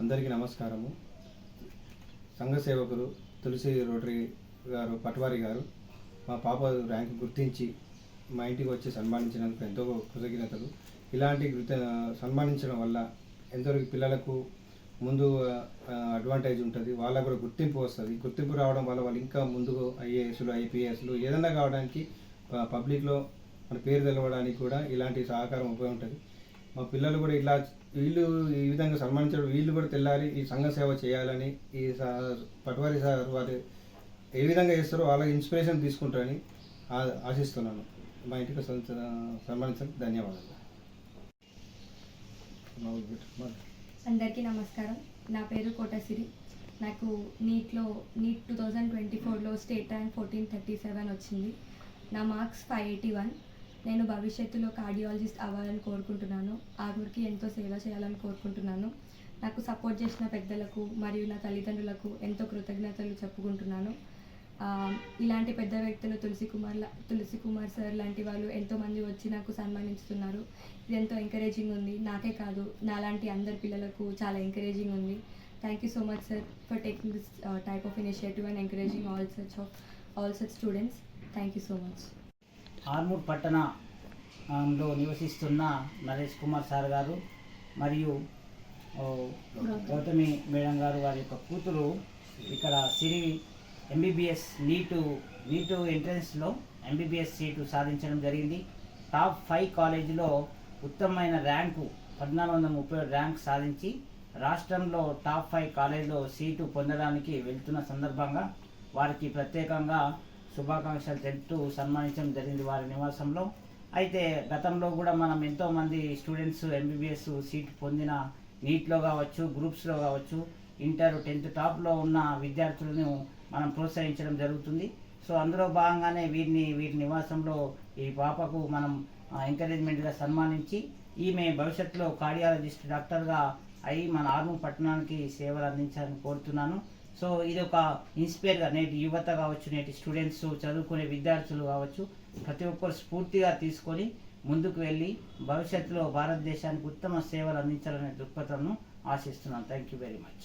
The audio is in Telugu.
అందరికీ నమస్కారము. సంఘ సేవకులు తులసి రోటరీ గారు పట్వారి గారు మా పాప ర్యాంక్ గుర్తించి మా ఇంటికి వచ్చి సన్మానించినందుకు ఎంతో కృతజ్ఞతలు. ఇలాంటి సన్మానించడం వల్ల ఎంతవరకు పిల్లలకు ముందు అడ్వాంటేజ్ ఉంటుంది వాళ్ళకు కూడా గుర్తింపు వస్తుంది. గుర్తింపు రావడం వల్ల వాళ్ళు ఇంకా ముందుకు ఐఏఎస్లు ఐపీఎస్లు ఏదైనా కావడానికి పబ్లిక్లో మన పేరు తెలవడానికి కూడా ఇలాంటి సహకారం ఉపయోగం ఉంటుంది. మా పిల్లలు కూడా ఇలా వీళ్ళు ఈ విధంగా సన్మానించడం వీళ్ళు కూడా తెల్లారి ఈ సంఘ సేవ చేయాలని ఈ పటవారి సార్ వారు ఏ విధంగా చేస్తారో వాళ్ళకి ఇన్స్పిరేషన్ తీసుకుంటారని ఆశిస్తున్నాను. మా ఇంటికి సన్మానించడానికి ధన్యవాదాలు. అందరికీ నమస్కారం. నా పేరు కోటసిరి. నాకు నీట్లో నీట్ టూ థౌజండ్ ట్వంటీ ఫోర్లో state rank fourteen thirty seven వచ్చింది. నా మార్క్స్ ఫైవ్ ఎయిటీ వన్ నేను భవిష్యత్తులో కార్డియాలజిస్ట్ అవ్వాలని కోరుకుంటున్నాను. ఆరుగురికి ఎంతో సేవ చేయాలని కోరుకుంటున్నాను. నాకు సపోర్ట్ చేసిన పెద్దలకు మరియు నా తల్లిదండ్రులకు ఎంతో కృతజ్ఞతలు చెప్పుకుంటున్నాను. ఇలాంటి పెద్ద వ్యక్తులు తులసి కుమార్ తులసి కుమార్ సార్ లాంటి వాళ్ళు ఎంతోమంది వచ్చి నాకు సన్మానిస్తున్నారు. ఇది ఎంతో ఎంకరేజింగ్ ఉంది. నాకే కాదు నాలాంటి అందరి పిల్లలకు చాలా ఎంకరేజింగ్ ఉంది. Thank you so much sir for taking this type of initiative and encouraging all such of all such students thank you so much Armoor పట్టణంలో నివసిస్తున్న నరేష్ కుమార్ సార్ గారు మరియు గౌతమి మేడం గారు వారి యొక్క కూతురు ఇక్కడ సిరి ఎంబీబీఎస్ నీటు నీటు ఎంట్రన్స్లో ఎంబీబీఎస్ సీటు సాధించడం జరిగింది. టాప్ ఫైవ్ కాలేజీలో ఉత్తమమైన ర్యాంకు పద్నాలుగు వందల ముప్పై ర్యాంక్ సాధించి రాష్ట్రంలో టాప్ ఫైవ్ కాలేజీలో సీటు పొందడానికి వెళ్తున్న సందర్భంగా వారికి ప్రత్యేకంగా శుభాకాంక్షలు తెలుపుతూ సన్మానించడం జరిగింది వారి నివాసంలో. అయితే గతంలో కూడా మనం ఎంతోమంది స్టూడెంట్స్ ఎంబీబీఎస్ సీట్ పొందిన నీట్లో కావచ్చు గ్రూప్స్లో కావచ్చు ఇంటర్ టెన్త్ టాప్లో ఉన్న విద్యార్థులను మనం ప్రోత్సహించడం జరుగుతుంది. సో అందులో భాగంగానే వీరిని వీరి నివాసంలో ఈ పాపకు మనం ఎంకరేజ్మెంట్గా సన్మానించి ఈమె భవిష్యత్తులో కార్డియాలజిస్ట్ డాక్టర్గా అయి మన ఆర్మూర్ పట్టణానికి సేవలు అందించాలని కోరుతున్నాను. సో ఇది ఒక ఇన్స్పైర్గా నేటి యువత కావచ్చు నేటి స్టూడెంట్స్ చదువుకునే విద్యార్థులు కావచ్చు ప్రతి ఒక్కరు స్ఫూర్తిగా తీసుకొని ముందుకు వెళ్ళి భవిష్యత్తులో భారతదేశానికి ఉత్తమ సేవలు అందించాలనే దృక్పథంను ఆశిస్తున్నాను. Thank you very much